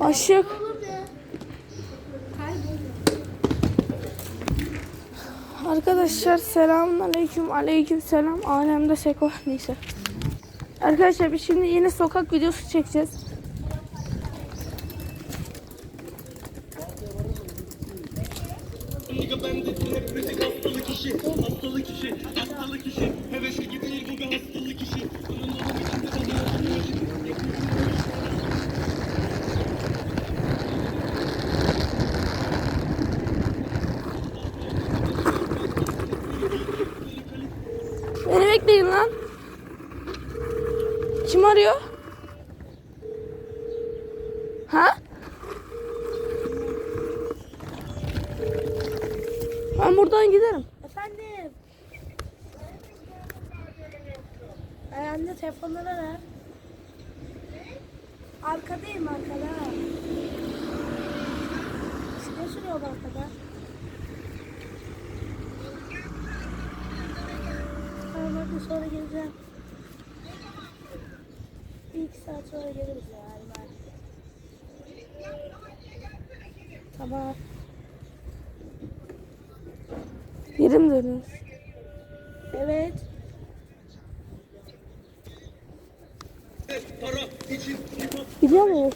Aşık. Arkadaşlar selamun aleyküm aleyküm selam alemde seko neyse. Arkadaşlar biz şimdi yine sokak videosu çekeceğiz. Hastalık işi Hastalık işi, hastalık işi Hevesli gibi değil bu bir hastalık işi Bunun adı içinde kalıyor Beni bekleyin lan. Kim arıyor? Ha? Ben buradan giderim. Efendim. Ay anne telefonları ver. Arkadayım arkada. Ne sürüyor arkada? Tamam hadi sonra geleceğim. Bir saat sonra geliriz bye. Tamam. Yerim dönüyor. Evet. Para için, hip hop Gidiyor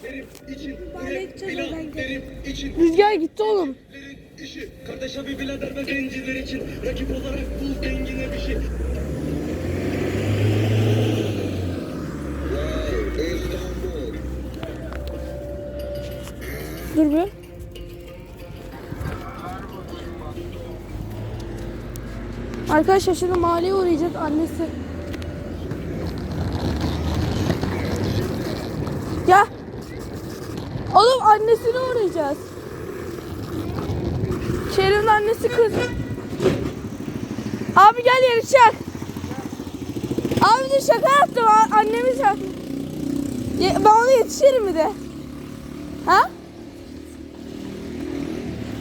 için, Rüzgar gitti oğlum. işi Kardeş abi birader ve zenciler için Rakip olarak bul dengine bir şey Dur bir. Arkadaşlar şimdi mahalleye uğrayacağız annesi. Ya. Oğlum annesine uğrayacağız. Şerif'in annesi kız. Abi gel yarışacak. Abi de şaka yaptım. Annemi. Ye- Ben ona yetişirim bir de. Ha?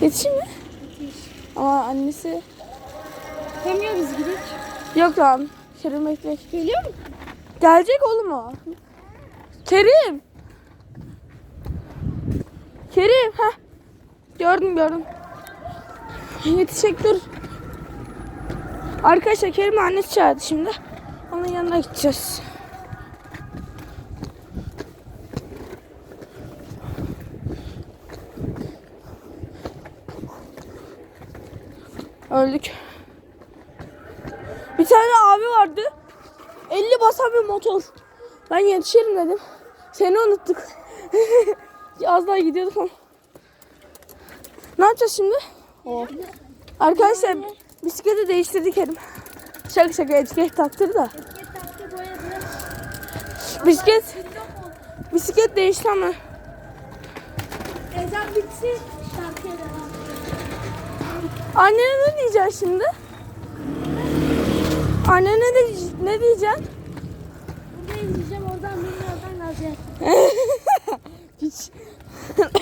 Yetişeyim mi? Ama annesi... Demiyor biz gidelim. Yok lan. Kerim bekle. Geliyor mu? Gelecek oğlum o. Kerim. Kerim. ha. Gördüm gördüm. Yetişecek dur. Arkadaşlar Kerim annesi çağırdı şimdi. Onun yanına gideceğiz. Öldük. Bir tane abi vardı. 50 basan bir motor. Ben yetişirim dedim. Seni unuttuk. Az daha gidiyorduk ama. Ne yapacağız şimdi? Oo. Arkadaşlar bisikleti değiştirdik Kerim. Şaka şaka etiket taktır da. Bisiklet bisiklet değişti ama. Ezan bitsin. Annene ne diyeceksin şimdi? Annene ne, ne diyeceksin? Burada izleyeceğim oradan beni oradan alacağım. Hiç.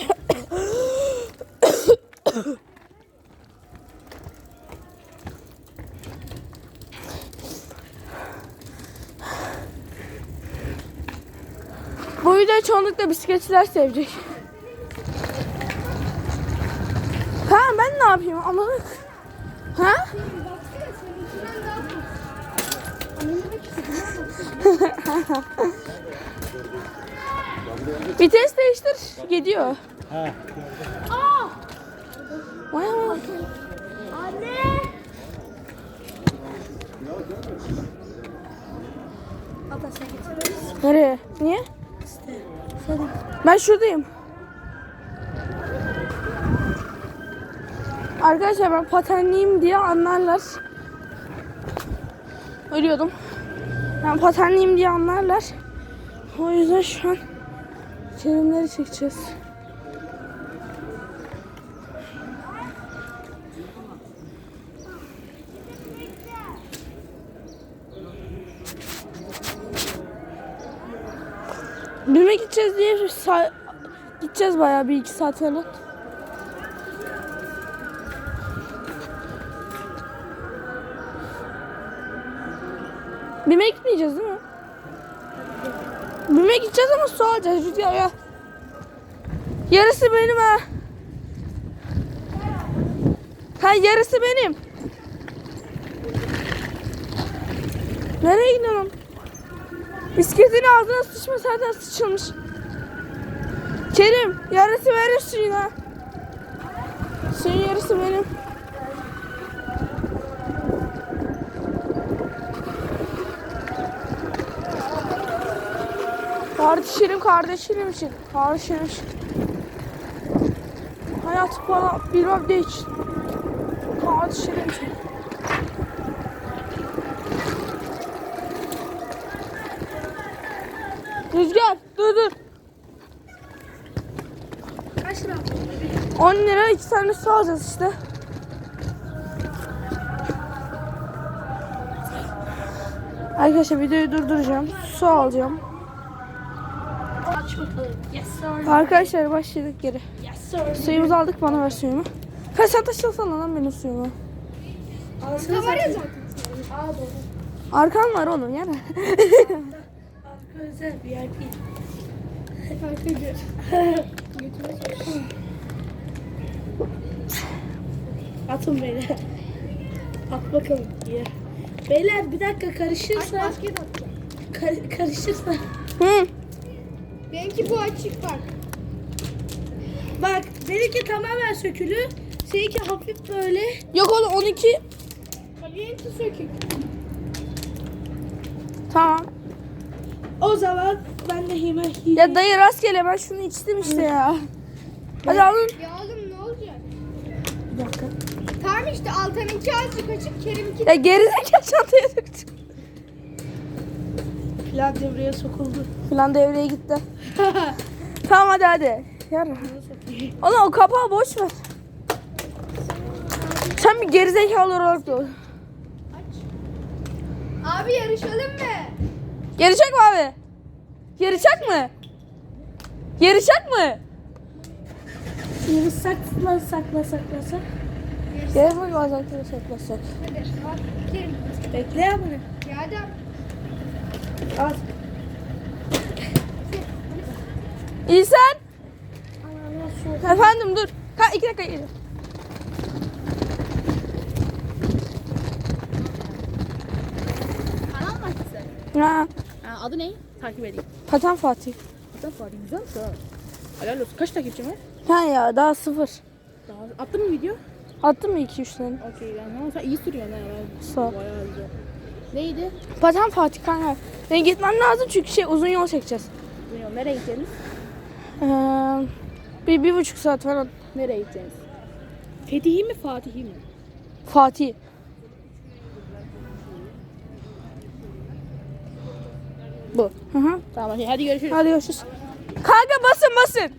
Bu videoyu çoğunlukla bisikletçiler sevecek. Ne yapayım amalık? Ha? Vites değiştir gidiyor. Aa! Vay aman. Anne! Nereye? Niye? Ben şuradayım. Arkadaşlar ben patenliyim diye anlarlar. Ölüyordum. Ben patenliyim diye anlarlar. O yüzden şu an terimleri çekeceğiz. Bilmek gideceğiz diye gideceğiz bayağı bir iki saat falan. Bime gitmeyeceğiz değil mi? Bime gideceğiz ama su alacağız Rüzgar ya. Yarısı benim ha. Ha yarısı benim. Nereye gidiyorsun? Bisikletin ağzına sıçma zaten sıçılmış. Kerim yarısı verir suyun ha. Suyun yarısı benim. Kardeşlerim kardeşlerim için. Kardeşlerim için. Hayat bana bilmem ne için. Kardeşlerim için. Rüzgar dur dur. Kaç lira? 10 lira iki tane su alacağız işte. Arkadaşlar videoyu durduracağım. Su alacağım. Aç bakalım. Yes sir. Arkadaşlar başladık geri. Yes sir. Suyumuzu aldık bana ver suyumu. Ha sen taşısana lan benim suyumu. Alsana var ya zaten. Aa doğru. Arkan var onun yani. Arka özel VIP. Arka gör. Atın beyler. At bakalım diye. Beyler bir dakika karışırsa. Basket atacağım. Kar- karışırsa. Hı. Benimki bu açık bak. Bak benimki tamamen sökülü. Seninki hafif böyle. Yok oğlum 12. Benimki sökük. Tamam. O zaman ben de hemen Ya dayı rastgele ben şunu içtim işte ya. Hadi alın. Ya oğlum ne olacak? Bir dakika. Tamam işte Altan'ınki azıcık açık, Kerim'inki Ya gerizekalı çantaya döktüm. Plan devreye sokuldu. Falan devreye gitti. Tamam hadi hadi. Yarın. Oğlum o kapağı boş ver. Sen bir gerizekalı olarak dur. Abi yarışalım mı? Yarışacak mı abi? Yarışacak mı? Yarışacak mı? Şimdi sakla sakla saklasak. Gel bak bazen saklasak. Kerim. Bekle ya bunu. Ya adam. Al. İhsan. Efendim dur. Ha iki dakika geliyor. Kanal mı açtın? Ha. Ha, adı ne? Takip edeyim. Paten Fatih. Hatta Fatih güzelmiş ha. Helal olsun. Kaç takipçin var? Ha ya daha sıfır. Daha... Attın mı video? Attın mı iki üç tane? Okey yani ama sen iyi sürüyorsun ha. Sağ ol. Bayağı güzel. Neydi? Paten Fatih kanka. Ben gitmem lazım çünkü şey uzun yol çekeceğiz. Bilmiyorum. Nereye gideceğiniz? Ee, bir, bir buçuk saat falan. Nereye gideceğiniz? Fethihi mi Fatih'i mi? Fatih. Bu. Hı hı. Tamam. Hadi görüşürüz. Hadi görüşürüz. Kanka basın basın.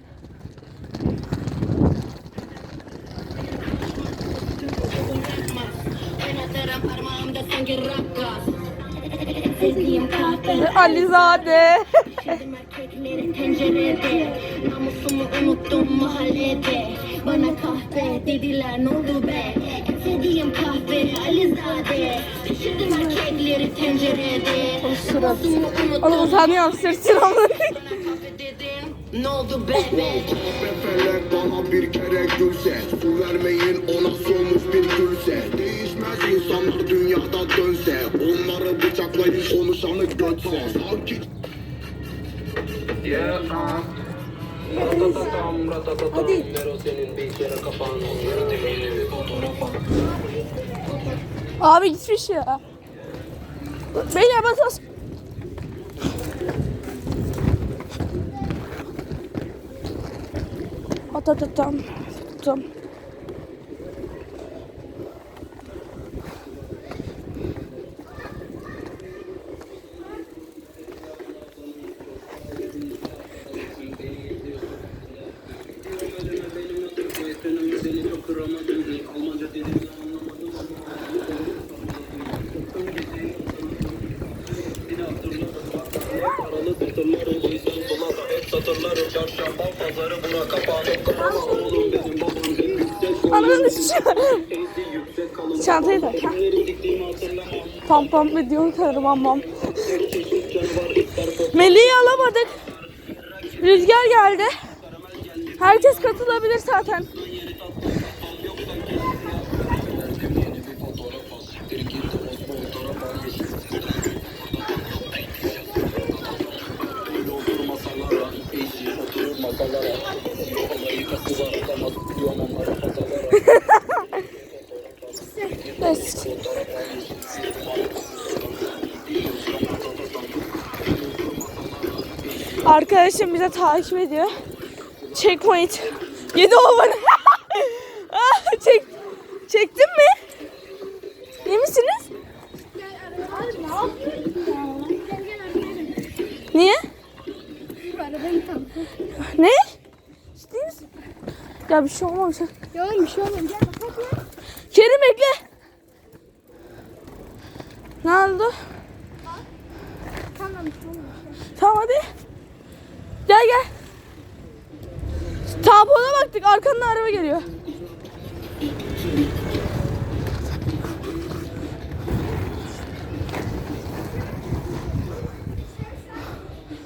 Alizade. Erkekleri pencerede Namusumu unuttum mahallede. Bana kahve dediler ne oldu be? İstediğim kahve Alizade. Pişirdim erkekleri tencerede Namusumu unuttum Oğlum utanıyorum sırtın ama. Bana kahve dedim Ne oldu be? Be Felek bana bir kere gülse Su vermeyin ona solmuş bir gülse. Değişmez insanlar dünyada dönse Onları bıçaklayıp konuşanı götse. Sanki Hadi. Abi gitmiş ya. Beyler bas bas. At at at tam. Tam. Ananı sıçıyor. Çantayı da. ha. Pam pam ediyor karım amam. Melih'i alamadık. Rüzgar geldi. Herkes katılabilir zaten. Arkadaşım bize takip ediyor. Checkpoint. 7 over. Ah, Çek, çektin mi? İyi misiniz? Niye? Ne? Ciddi misin? Ya bir şey olmamış. Ya oğlum bir şey olmadı. Gel bak hadi. Kerim bekle. Ne oldu? Tamam tamam. Tamam hadi. Gel gel. Tampona baktık arkandan araba geliyor.